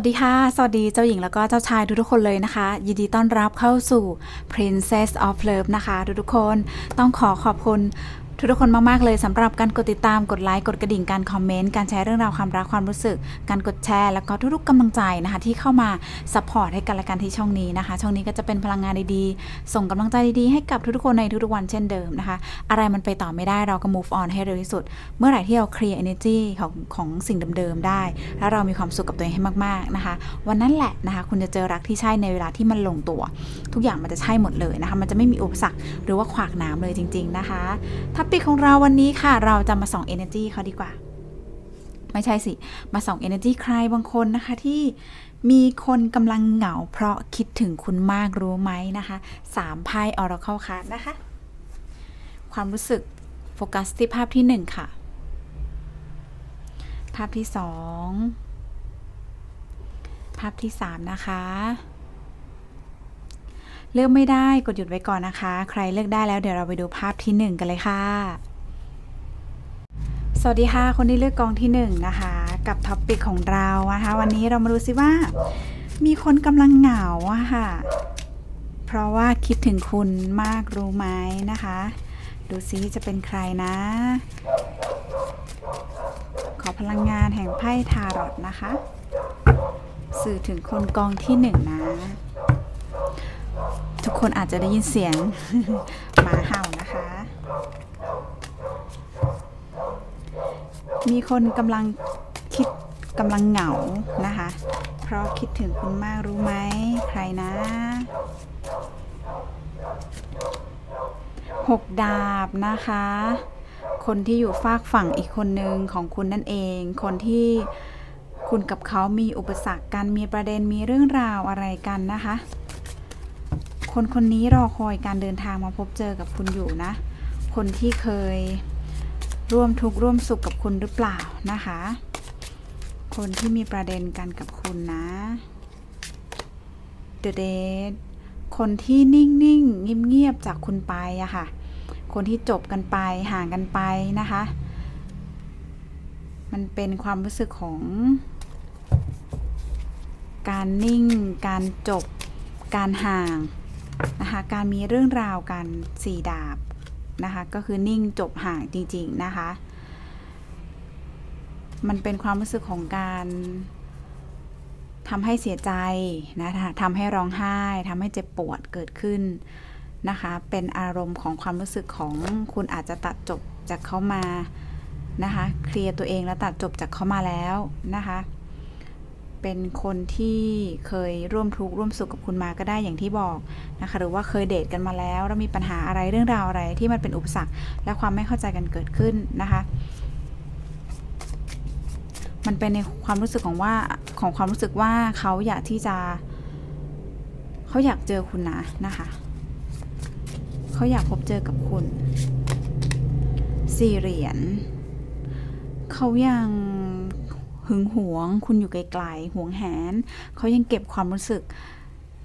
วัสดีค่ะ สวัสดีเจ้าหญิงแล้วก็เจ้าชายทุกๆคนเลยนะคะ ยินดีต้อนรับเข้าสู่ Princess of Love นะคะ ทุกๆคนต้องขอขอบคุณ ทุกๆคนมาก ๆ เลยสำหรับการกดติดตามกดไลค์กดกระดิ่งการคอมเมนต์การแชร์เรื่องราวความรักความรู้สึก การกดแชร์แล้วก็ทุกๆกำลังใจนะคะที่เข้ามาซัพพอร์ตให้กันและกันที่ช่องนี้นะคะ ช่องนี้ก็จะเป็นพลังงานดีๆ ส่งกำลังใจดีๆให้กับทุกๆคนในทุกๆวันเช่นเดิมนะคะ อะไรมันไปต่อไม่ได้เราก็ move on ให้เร็วที่สุด เมื่อไหร่ที่เราเคลียร์ energy ของของสิ่งเดิมๆได้ แล้วเรามีความสุขกับตัวเองให้มากๆนะคะ วันนั้นแหละนะคะคุณจะเจอรักที่ใช่ในเวลาที่มันลงตัว ทุกอย่างมันจะใช่หมดเลยนะคะ มันจะไม่มีอุปสรรคหรือว่าขวากน้ำเลยจริง ๆนะคะทัพปิกของเราวันนี้ค่ะ เราจะมาส่อง energy เขาดีกว่า ไม่ใช่สิ มาส่อง energy ใครบางคนนะคะที่มีคนกำลังเหงาเพราะคิดถึงคุณมากรู้ไหมนะคะสามไพ่ oracle card นะคะ ความรู้สึกโฟกัสที่ภาพที่หนึ่งค่ะ ภาพที่สองภาพที่สามนะคะ เลือกไม่ได้กดหยุดไว้ก่อนนะคะ ใครเลือกได้แล้วเดี๋ยวเราไปดูภาพที่หนึ่งกันเลยค่ะ สวัสดีค่ะ คนที่เลือกกองที่หนึ่งนะคะ กับท็อปปิกของเรานะคะ วันนี้เรามาดูซิว่า มีคนกำลังเหงาอะค่ะ เพราะว่าคิดถึงคุณมากรู้ไหมนะคะ ดูซิจะเป็นใครนะ ขอพลังงานแห่งไพ่ทารอตนะคะ สื่อถึงคนกองที่หนึ่งนะ ทุกคนอาจจะได้ยินเสียงหมาเห่านะคะ มีคนกำลังคิดกำลังเหงานะคะ เพราะคิดถึงคุณมากรู้ไหมใครนะหกดาบนะคะ คนที่อยู่ฝากฝั่งอีกคนหนึ่งของคุณนั่นเอง คนที่คุณกับเขามีอุปสรรคกันมีประเด็นมีเรื่องราวอะไรกันนะคะ คนคนนี้รอคอยการเดินทางมาพบเจอกับคุณอยู่นะ คนที่เคยร่วมทุกข์ร่วมสุขกับคุณหรือเปล่านะคะ คนที่มีประเด็นกันกับคุณนะ The Date คนที่นิ่งๆเงียบๆจากคุณไปอะค่ะ คนที่จบกันไปห่างกันไปนะคะ มันเป็นความรู้สึกของ การนิ่ง การจบ การห่าง นะคะการมีเรื่องราวกันสี่ดาบนะคะก็คือนิ่งจบห่างจริง ๆ นะคะ มันเป็นความรู้สึกของการทำให้เสียใจนะคะทำให้ร้องไห้ทำให้เจ็บปวดเกิดขึ้นนะคะ เป็นอารมณ์ของความรู้สึกของคุณอาจจะตัดจบจากเขามานะคะ เคลียร์ตัวเองแล้วตัดจบจากเขามาแล้วนะคะ เป็นคนที่เคยร่วมทุกข์ร่วมสุขกับคุณมาก็ได้อย่างที่บอกนะคะ หรือว่าเคยเดทกันมาแล้วแล้วมีปัญหาอะไรเรื่องราวอะไรที่มันเป็นอุปสรรค และความไม่เข้าใจกันเกิดขึ้นนะคะ มันเป็นในความรู้สึกของว่าของความรู้สึกว่าเขาอยากที่จะ เขาอยากเจอคุณนะนะคะเขาอยากพบเจอกับคุณสี่เหรียญเขายัง หึงหวง คุณอยู่ไกลๆหวงแหนเขายังเก็บความรู้สึก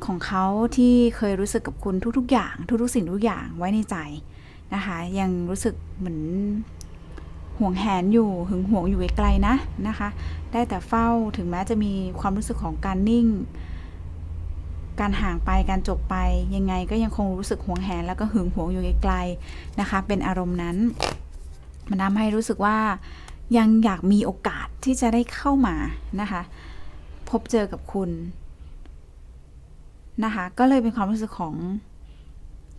ของเขาที่เคยรู้สึกกับคุณทุก ๆ อย่าง ทุก ๆ สิ่งทุกอย่างไว้ในใจนะคะ ยังรู้สึกเหมือนห่วงแหนอยู่หึงหวงอยู่ไกลๆนะนะคะ ได้แต่เฝ้าถึงแม้จะมีความรู้สึกของการนิ่ง การห่างไปการจบไป ยังไงก็ยังคงรู้สึกห่วงแหนแล้วก็หึงหวงอยู่ไกลๆนะคะ เป็นอารมณ์นั้น มันทำให้รู้สึกว่า ยังอยากมีโอกาสที่จะได้เข้ามานะคะ พบเจอกับคุณนะคะ ก็เลยเป็นความรู้สึกของ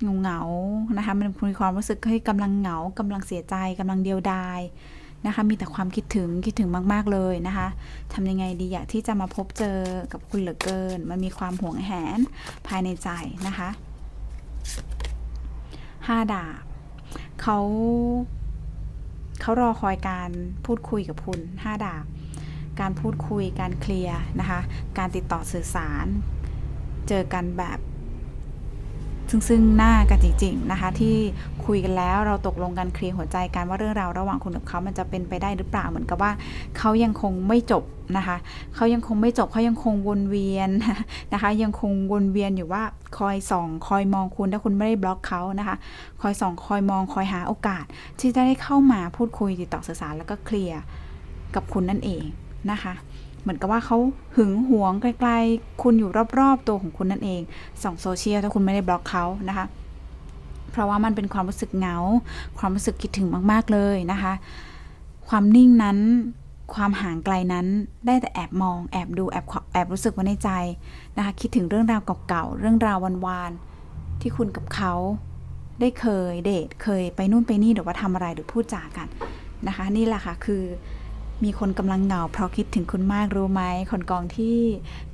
เงาเงาๆนะคะ มันมีความรู้สึกให้กำลังเหงากำลังเสียใจกำลังเดียวดายนะคะ มีแต่ความคิดถึงคิดถึงมาก ๆ เลยนะคะทำยังไงดีอยากที่จะมาพบเจอกับคุณเหลือเกิน มันมีความห่วงแหนภายในใจนะคะห้าดาบเขา เขารอคอยการพูดคุยกับคุณห้าดาบ การพูดคุยการเคลียร์นะคะ การติดต่อสื่อสาร เจอกันแบบ ซึ่งซึ่งหน้ากันจริง ๆนะคะ ที่คุยกันแล้วเราตกลงกันเคลียร์หัวใจกันว่าเรื่องราวระหว่างคุณกับเขามันจะเป็นไปได้หรือเปล่าเหมือนกับว่าเขายังคงไม่จบนะคะเขายังคงไม่จบเขายังคงวนเวียนนะคะ ยังคงวนเวียนอยู่ว่าคอยส่องคอยมองคุณถ้าคุณไม่ได้บล็อกเขานะคะ คอยส่องคอยมองคอยหาโอกาส ที่จะได้เข้ามาพูดคุยติดต่อสื่อสารแล้วก็เคลียร์กับคุณนั่นเองนะคะ เหมือนกับว่าเขาหึงหวงไกลๆ คุณอยู่รอบๆตัวของคุณนั่นเองส่องโซเชียลถ้าคุณไม่ได้บล็อกเขานะคะ เพราะว่ามันเป็นความรู้สึกเหงา ความรู้สึกคิดถึงมากๆเลยนะคะ ความนิ่งนั้นความห่างไกลนั้นได้แต่แอบมองแอบดูแอบแอบรู้สึกไว้ในใจนะคะ คิดถึงเรื่องราวเก่าๆเรื่องราววานๆที่คุณกับเขาได้เคยเดทเคยไปนู่นไปนี่หรือว่าทำอะไรหรือพูดจากันนะคะ นี่แหละค่ะคือ มีคนกำลังเหงาเพราะคิดถึงคุณมากรู้ไหมคนกองที่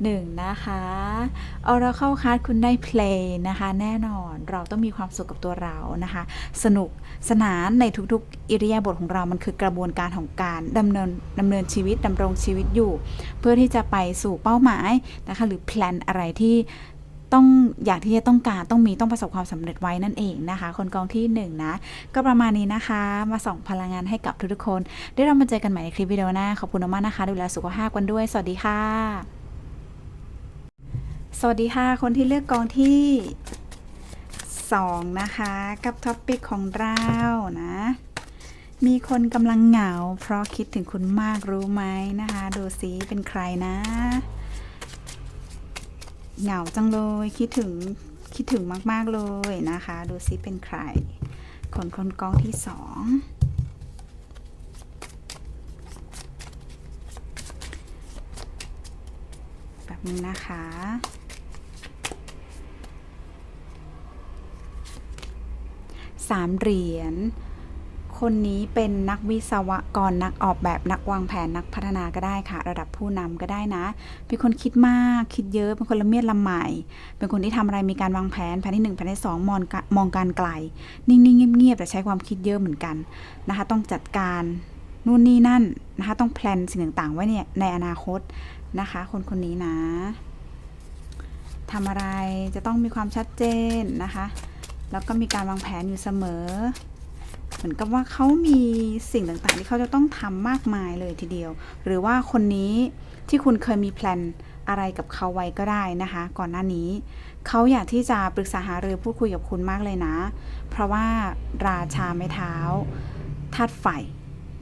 หนึ่งนะคะเอาเราเข้าคัดคุณได้เพลงนะคะ แน่นอนเราต้องมีความสุขกับตัวเรานะคะ สนุกสนานในทุกๆ อิริยาบถของเรามันคือกระบวนการของการดำเนินดำเนินชีวิตดำรงชีวิตอยู่ เพื่อที่จะไปสู่เป้าหมายนะคะ หรือแพลนอะไรที่ ต้องอยากที่จะต้องการต้องมีต้องประสบความสำเร็จไว้นั่นเองนะคะ คนกองที่หนึ่งนะก็ประมาณนี้นะคะ มาส่งพลังงานให้กับทุกๆคนได้เรามาเจอกันใหม่ในคลิปวิดีโอหน้าขอบคุณมากนะคะ ดูแลสุขภาพกันด้วย สวัสดีค่ะ สวัสดีค่ะ คนที่เลือกกองที่2นะคะกับท็อปปิกของเรานะมีคนกำลังเหงา เพราะคิดถึงคุณมากรู้ไหมนะคะ ดูซิเป็นใครนะ เหงาจังเลยคิดถึงคิดถึงมาก ๆ เลยนะคะ ดูซิเป็นใคร คนคนกองที่สองแบบนึงนะคะ สามเหรียญ คนนี้เป็นนักวิศวกรนักออกแบบนักวางแผนนักพัฒนาก็ได้ค่ะ ระดับผู้นำก็ได้นะ เป็นคนคิดมากคิดเยอะเป็นคนละเมียดละไมเป็นคนที่ทำอะไรมีการวางแผนแผนที่หนึ่งแผนที่สองมองกะมองการไกล นิ่งๆเงียบๆแต่ใช้ความคิดเยอะเหมือนกันนะคะ ต้องจัดการนู่นนี่นั่นนะคะ ต้องแพลนสิ่งต่างๆ ไว้เนี่ยในอนาคตนะคะ คนคนนี้นะทำอะไรจะต้องมีความชัดเจนนะคะ แล้วก็มีการวางแผนอยู่เสมอ เหมือนกับว่าเขามีสิ่งต่างๆ ที่เขาจะต้องทำมากมายเลยทีเดียว หรือว่าคนนี้ที่คุณเคยมีแพลนอะไรกับเขาไว้ก็ได้นะคะ ก่อนหน้านี้ เขาอยากที่จะปรึกษาหารือพูดคุยกับคุณมากเลยนะ เพราะว่าราชาไม้เท้าธาตุไฟ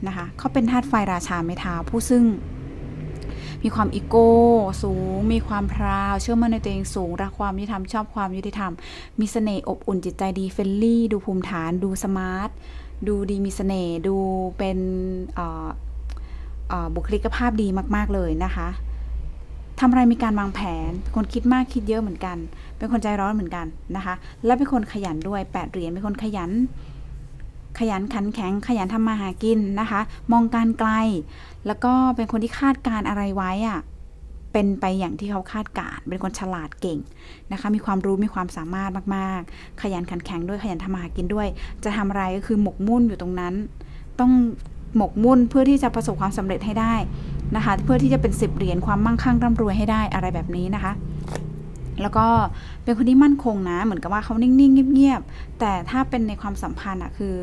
นะคะเขาเป็นธาตุไฟราชาไม้เท้าผู้ซึ่งมีความอีโก้ สูง มีความพราว เชื่อมั่นในตัวเองสูง รักความยุติธรรม ชอบความยุติธรรม มีเสน่ห์อบอุ่นจิตใจดีเฟรนลี่ ดูภูมิฐาน ดูสมาร์ท ดูดีมีเสน่ห์ดูเป็นบุคลิกภาพดีมาก ๆ เลยนะคะทำอะไรมีการวางแผน เป็นคนคิดมากคิดเยอะเหมือนกัน เป็นคนใจร้อนเหมือนกันนะคะ และเป็นคนขยันด้วยแปดเหรียญเป็นคนขยัน ขยันขันแข็ง ขยันทำมาหากินนะคะ มองการไกล แล้วก็เป็นคนที่คาดการอะไรไว้อะ เป็นไปอย่างที่เขาคาดการณ์เป็นคนฉลาดเก่งนะคะ มีความรู้มีความสามารถมากๆ ขยันขันแข็งด้วยขยันทำมาหากินด้วย จะทำอะไรก็คือหมกมุ่นอยู่ตรงนั้น ต้องหมกมุ่นเพื่อที่จะประสบความสำเร็จให้ได้นะคะ เพื่อที่จะเป็นสิบเหรียญความมั่งคั่งร่ำรวยให้ได้อะไรแบบนี้นะคะแล้วก็เป็นคนที่มั่นคงนะ เหมือนกับว่าเขานิ่งๆ เงียบๆ แต่ถ้าเป็นในความสัมพันธ์อะคือ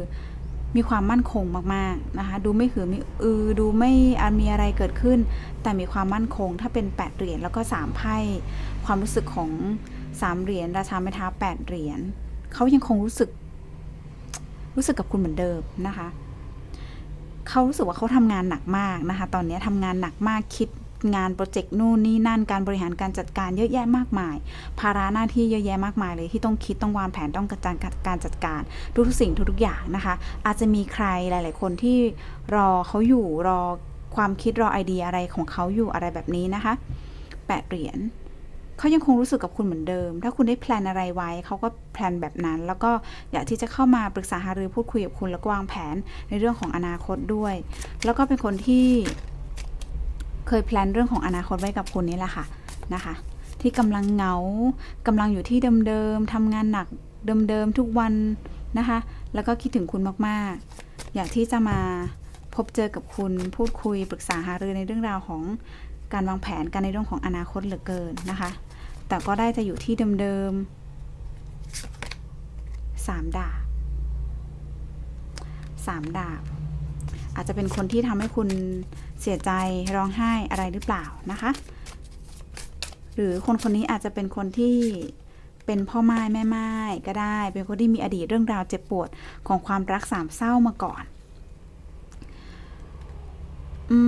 มีความมั่นคงมากๆนะคะ ดูไม่หือไม่อือดูไม่มีอะไรเกิดขึ้น แต่มีความมั่นคงถ้าเป็น 8 เหรียญแล้วก็ 3 ไพ่ความรู้สึกของ 3 เหรียญราชาไม้เท้า8 เหรียญเขายังคงรู้สึก รู้สึกกับคุณเหมือนเดิมนะคะเขารู้สึกว่าเขาทำงานหนักมากนะคะ ตอนนี้ทำงานหนักมากคิด งานโปรเจกต์นู่นนี่นั่นการบริหารการจัดการเยอะแยะมากมาย ภาระหน้าที่เยอะแยะมากมายเลยที่ต้องคิดต้องวางแผนต้องกระจายการจัดการทุกๆสิ่งทุกๆอย่างนะคะ อาจจะมีใครหลาย ๆ คนที่รอเขาอยู่รอความคิดรอไอเดียอะไรของเขาอยู่อะไรแบบนี้นะคะแปดเหรียญเขายังคงรู้สึกกับคุณเหมือนเดิม ถ้าคุณได้แพลนอะไรไว้ เขาก็แพลนแบบนั้น แล้วก็อยากที่จะเข้ามาปรึกษาหารือพูดคุยกับคุณแล้วก็วางแผนในเรื่องของอนาคตด้วย แล้วก็เป็นคนที่ เคยแพลนเรื่องของอนาคตไว้กับคุณนี่แหละค่ะนะคะ ที่กำลังเหงากำลังอยู่ที่เดิมๆทำงานหนักเดิมๆทุกวันนะคะ แล้วก็คิดถึงคุณมากๆ อยากที่จะมาพบเจอกับคุณพูดคุยปรึกษาหารือในเรื่องราวของการวางแผนกันในเรื่องของอนาคตเหลือเกินนะคะ แต่ก็ได้จะอยู่ที่เดิมๆสามดาบสามดาบ อาจจะเป็นคนที่ทำให้คุณเสียใจร้องไห้อะไรหรือเปล่านะคะ หรือคนคนนี้อาจจะเป็นคนที่เป็นพ่อไม้แม่ไม้ก็ได้ เป็นคนที่มีอดีตเรื่องราวเจ็บปวดของความรักสามเศร้ามาก่อนอื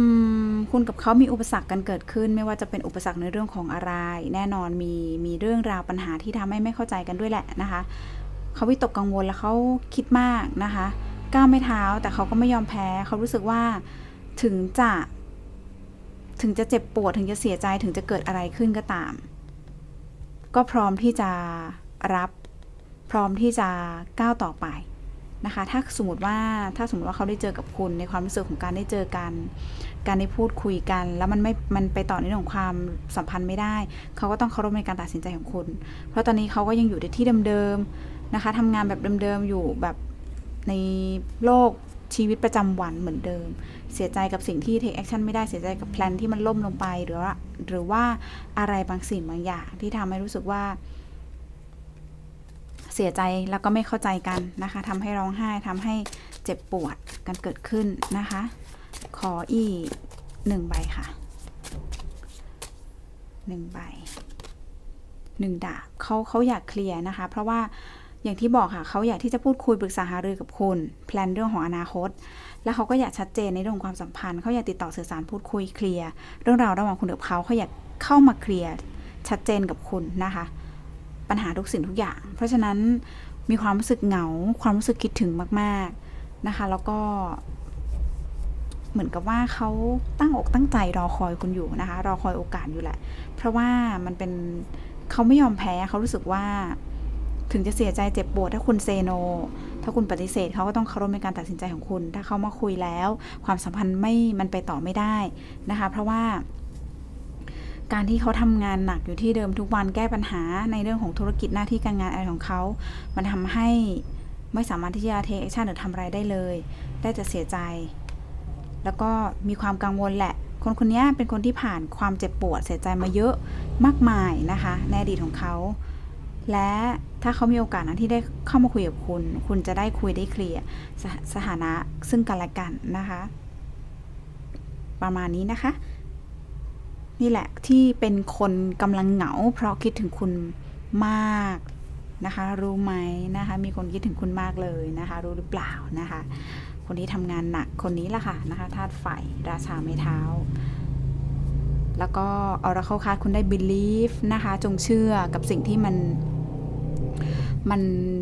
มคุณกับเขามีอุปสรรคกันเกิดขึ้น ไม่ว่าจะเป็นอุปสรรคในเรื่องของอะไร แน่นอนมีมีเรื่องราวปัญหาที่ทำให้ไม่เข้าใจกันด้วยแหละนะคะ เขาวิตกกังวลแล้วเขาคิดมากนะคะ ก้าวไม่เท้า แต่เขาก็ไม่ยอมแพ้ เขารู้สึกว่าถึงจะ ถึงจะเจ็บปวดถึงจะเสียใจถึงจะเกิดอะไรขึ้นก็ตาม ก็พร้อมที่จะรับพร้อมที่จะก้าวต่อไปนะคะ ถ้าสมมติว่าถ้าสมมติว่าเขาได้เจอกับคุณในความรู้สึกของการได้เจอกัน การได้พูดคุยกัน แล้วมันไม่ มันไปต่อในเรื่องของความสัมพันธ์ไม่ได้ เขาก็ต้องเคารพในการตัดสินใจของคุณ เพราะตอนนี้เขาก็ยังอยู่ในที่เดิมๆนะคะทำงานแบบเดิมๆอยู่แบบ ในโลกชีวิตประจำวันเหมือนเดิม เสียใจกับสิ่งที่ take action ไม่ได้ เสียใจกับแพลนที่มันล่มลงไป หรือว่าหรือว่าอะไรบางสิ่งบางอย่างที่ทำให้รู้สึกว่า เสียใจแล้วก็ไม่เข้าใจกันนะคะทำให้ร้องไห้ทำให้เจ็บปวดกันเกิดขึ้นนะคะ ขออีกหนึ่งใบค่ะหนึ่งใบหนึ่งดาบเขาเขาอยากเคลียร์นะคะ เพราะว่า อย่างที่บอกค่ะเขาอยากที่จะพูดคุยปรึกษาหารือกับคุณแพลนเรื่องของอนาคต แล้วเขาก็อยากชัดเจนในเรื่องความสัมพันธ์เขาอยากติดต่อสื่อสารพูดคุยเคลียร์เรื่องราวระหว่างคุณกับเขาเขาอยากเข้ามาเคลียร์ชัดเจนกับคุณนะคะ ปัญหาทุกสิ่งทุกอย่าง เพราะฉะนั้นมีความรู้สึกเหงา ความรู้สึกคิดถึงมาก ๆนะคะ แล้วก็ เหมือนกับว่าเขาตั้งอกตั้งใจรอคอยคุณอยู่นะคะ รอคอยโอกาสอยู่แหละ เพราะว่ามันเป็นเขาไม่ยอมแพ้เขารู้สึกว่า ถึงจะเสียใจเจ็บปวดถ้าคุณเซโน ถ้าคุณปฏิเสธเขาก็ต้องเคารพในการตัดสินใจของคุณ ถ้าเขามาคุยแล้ว ความสัมพันธ์ไม่มันไปต่อไม่ได้นะคะ เพราะว่าการที่เขาทำงานหนักอยู่ที่เดิมทุกวันแก้ปัญหาในเรื่องของธุรกิจหน้าที่การงานอะไรของเขา มันทำให้ไม่สามารถที่จะเทคแอคชั่นหรือทำอะไรได้เลย ได้แต่เสียใจ แล้วก็มีความกังวลแหละ คนคนนี้เป็นคนที่ผ่านความเจ็บปวดเสียใจมาเยอะมากมายนะคะ ในอดีตของเขา และถ้าเขามีโอกาสนะที่ได้เข้ามาคุยกับคุณ คุณจะได้คุยได้เคลียร์สถสถานะซึ่งกันและกันนะคะ ประมาณนี้นะคะ นี่แหละที่เป็นคนกำลังเหงา เพราะคิดถึงคุณมากนะคะ รู้ไหมนะคะ มีคนคิดถึงคุณมากเลยนะคะ รู้หรือเปล่านะคะ คนที่ทำงานหนักคนนี้แหละค่ะนะคะธาตุไฟราชาไม้เท้า แล้วก็ออราเข้าคาดคุณได้ believe นะคะ จงเชื่อกับสิ่งที่มัน มัน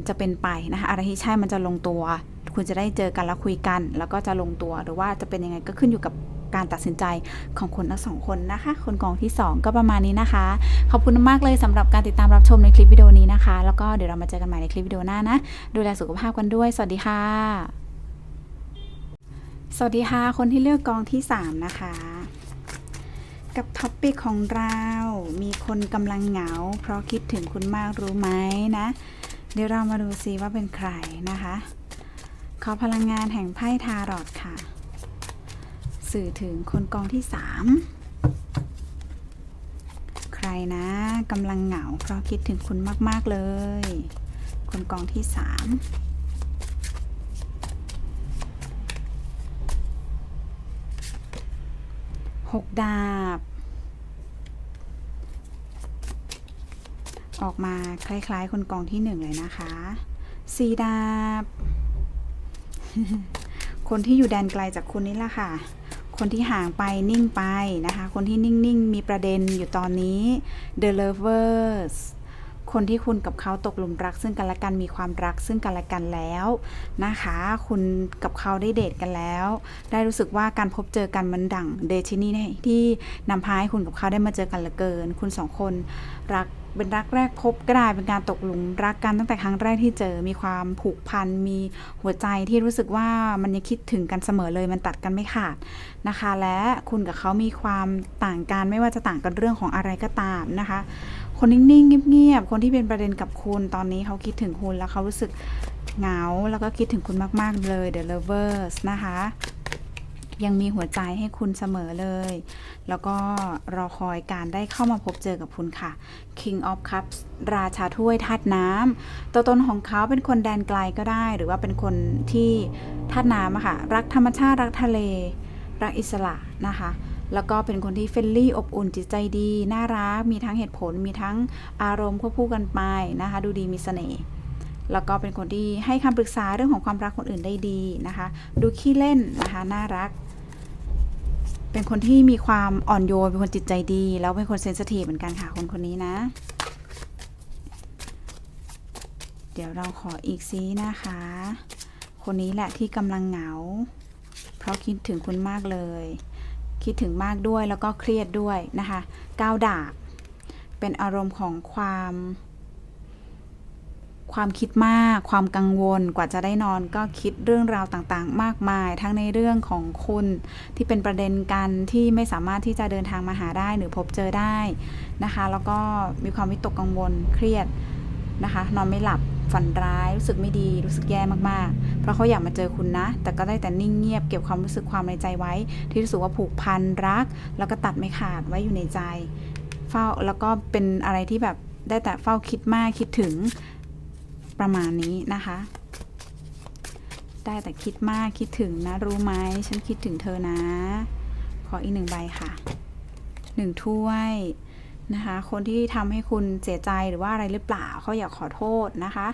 จะเป็นไปนะคะ อะไรที่ใช่มันจะลงตัว คุณจะได้เจอกันแล้วคุยกัน แล้วก็จะลงตัว หรือว่าจะเป็นยังไงก็ขึ้นอยู่กับการตัดสินใจของคนทั้งสองคนนะคะ คนกองที่ 2 ก็ประมาณนี้นะคะ ขอบคุณมากเลยสำหรับการติดตามรับชมในคลิปวิดีโอนี้นะคะ แล้วก็เดี๋ยวเรามาเจอกันใหม่ในคลิปวิดีโอหน้านะ ดูแลสุขภาพกันด้วย สวัสดีค่ะ สวัสดีค่ะ คนที่เลือกกองที่ 3 นะคะ กับท็อปปิกของเรา มีคนกำลังเหงา เพราะคิดถึงคุณมากรู้ไหมนะ เดี๋ยวเรามาดูซิว่าเป็นใครนะคะ ขอพลังงานแห่งไพ่ทารอตค่ะ สื่อถึงคนกองที่ 3 ใครนะกำลังเหงา เพราะคิดถึงคุณมาก ๆ เลย คนกองที่ 3 หกดาบ ออกมาคล้าย ๆ คนกองที่หนึ่งเลยนะคะสีดาบ คนที่อยู่แดนไกลจากคุณนี่แหละค่ะ คนที่ห่างไปนิ่งไปนะคะ คนที่นิ่ง ๆ มีประเด็นอยู่ตอนนี้ The Lovers คนที่คุณกับเขาตกหลุมรัก ซึ่งกันและกันมีความรักซึ่งกันและกันแล้วนะคะ คุณกับเขาได้เดทกันแล้ว ได้รู้สึกว่าการพบเจอกันมันดั่งเดชินี่ที่นำพาให้คุณกับเขาได้มาเจอกันเหลือเกิน คุณสองคนรักเป็นรักแรกพบก็ได้เป็นการตกหลุมรักกันตั้งแต่ครั้งแรกที่เจอมีความผูกพันมีหัวใจที่รู้สึกว่ามันยังคิดถึงกันเสมอเลยมันตัดกันไม่ขาดนะคะ และคุณกับเขามีความต่างกันไม่ว่าจะต่างกันเรื่องของอะไรก็ตามนะคะ คนนิ่งๆเงียบๆคนที่เป็นประเด็นกับคุณตอนนี้เขาคิดถึงคุณแล้วเขารู้สึกเหงาแล้วก็คิดถึงคุณมาก ๆ เลย The Lovers นะคะ ยังมีหัวใจให้คุณเสมอเลย แล้วก็รอคอยการได้เข้ามาพบเจอกับคุณค่ะ King of Cups ราชาถ้วยธาตุน้ำตัวตนของเขาเป็นคนแดนไกลก็ได้ หรือว่าเป็นคนที่ธาตุน้ำอะค่ะ รักธรรมชาติรักทะเล รักอิสระนะคะ แล้วก็เป็นคนที่เฟรนลี่อบอุ่นจิตใจดี น่ารัก มีทั้งเหตุผล มีทั้งอารมณ์ควบคู่กันไปนะคะ ดูดีมีเสน่ห์แล้วก็เป็นคนที่ให้คำปรึกษาเรื่องของความรักคนอื่นได้ดีนะคะ ดูขี้เล่นนะคะ น่ารักเป็นเป็นคนที่มีความอ่อนโยน เป็นคนจิตใจดี แล้วเป็นคนเซนสทีฟเหมือนกันค่ะคนคนนี้นะ เดี๋ยวเราขออีกซีนะคะ คนนี้แหละที่กำลังเหงา เพราะคิดถึงคุณมากเลย คิดถึงมากด้วยแล้วก็เครียดด้วยนะคะก้าวดาบ เป็นอารมณ์ของความ ความคิดมาก ความกังวลกว่าจะได้นอนก็คิดเรื่องราวต่างๆ มากมาย ทั้งในเรื่องของคุณที่เป็นประเด็นกันที่ไม่สามารถที่จะเดินทางมาหาได้หรือพบเจอได้นะคะ แล้วก็มีความวิตกกังวลเครียด นะคะ นอนไม่หลับฝันร้ายรู้สึกไม่ดีรู้สึกแย่มากๆ เพราะเขาอยากมาเจอคุณนะ แต่ก็ได้แต่นิ่งเงียบเก็บความรู้สึกความในใจไว้ ที่รู้สึกว่าผูกพันรัก แล้วก็ตัดไม่ขาดไว้อยู่ในใจ เฝ้าแล้วก็เป็นอะไรที่แบบได้แต่เฝ้าคิดมากคิดถึงประมาณนี้นะคะ ได้แต่คิดมากคิดถึงนะรู้ไหมฉันคิดถึงเธอนะ ขออีกหนึ่งใบค่ะหนึ่งถ้วย นะคะคนที่ทำให้คุณเสียใจหรือว่าอะไรหรือเปล่าเขาอยากขอโทษนะคะ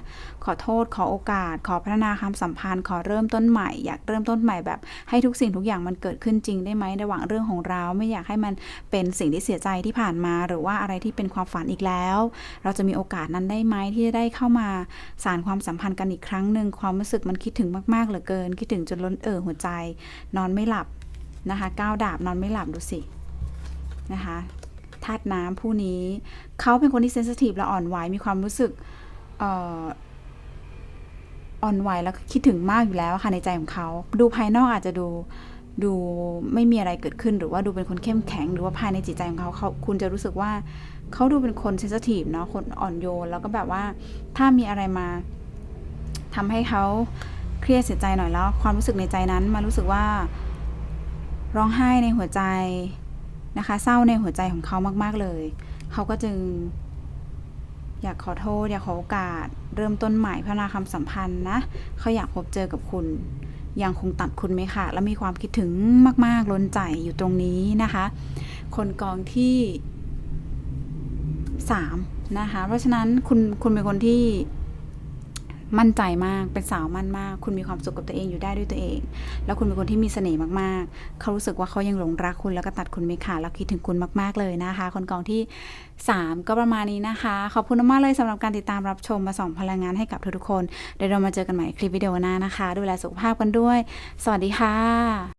ขอโทษขอโอกาส ขอพัฒนาความสัมพันธ์ ขอเริ่มต้นใหม่ อยากเริ่มต้นใหม่แบบ ให้ทุกสิ่งทุกอย่างมันเกิดขึ้นจริงได้ไหมระหว่างเรื่องของเราไม่อยากให้มันเป็นสิ่งที่เสียใจที่ผ่านมา หรือว่าอะไรที่เป็นความฝันอีกแล้ว เราจะมีโอกาสนั้นได้ไหมที่จะได้เข้ามาสารความสัมพันธ์กันอีกครั้งหนึ่งความรู้สึกมันคิดถึงมากๆเหลือเกิน คิดถึงจนล้นเอ่อหัวใจ นอนไม่หลับนะคะก้าวดาบนอนไม่หลับดูสินะคะ ธาตุน้ำผู้นี้ เขาเป็นคนที่เซนซิทีฟและอ่อนไหวมีความรู้สึกอ่อนไหวแล้วคิดถึงมากอยู่แล้วค่ะในใจของเขา ดูภายนอกอาจจะดูดูไม่มีอะไรเกิดขึ้นหรือว่าดูเป็นคนเข้มแข็ง หรือว่าภายในจิตใจของเขาเขาคุณจะรู้สึกว่าเขาดูเป็นคนเซนซิทีฟเนาะคนอ่อนโยน แล้วก็แบบว่าถ้ามีอะไรมาทำให้เขาเครียดเสียใจหน่อยแล้ว ความรู้สึกในใจนั้นมารู้สึกว่า ร้องไห้ในหัวใจ นะคะ เศร้าในหัวใจของเขามาก ๆ เลย เขาก็จึง อยากขอโทษ อยากขอโอกาส เริ่มต้นใหม่พัฒนาความสัมพันธ์นะ เขาอยากพบเจอกับคุณ ยังคงตัดคุณไหมค่ะและมีความคิดถึงมาก ๆ ล้นใจอยู่ตรงนี้นะคะ คนกองที่สามนะคะ เพราะฉะนั้นคุณคุณเป็นคนที่ มั่นใจมาก เป็นสาวมั่นมาก คุณมีความสุขกับตัวเองอยู่ได้ด้วยตัวเอง แล้วคุณเป็นคนที่มีเสน่ห์มากๆ เขารู้สึกว่าเขายังหลงรักคุณแล้วก็ตัดคุณไม่ขาดแล้วคิดถึงคุณมากๆเลยนะคะ คนกองที่ 3 ก็ประมาณนี้นะคะ ขอบคุณมากเลยสำหรับการติดตามรับชมมาส่องพลังงานให้กับทุกๆคน เดี๋ยวเรามาเจอกันใหม่คลิปวิดีโอหน้านะคะ ดูแลสุขภาพกันด้วย สวัสดีค่ะ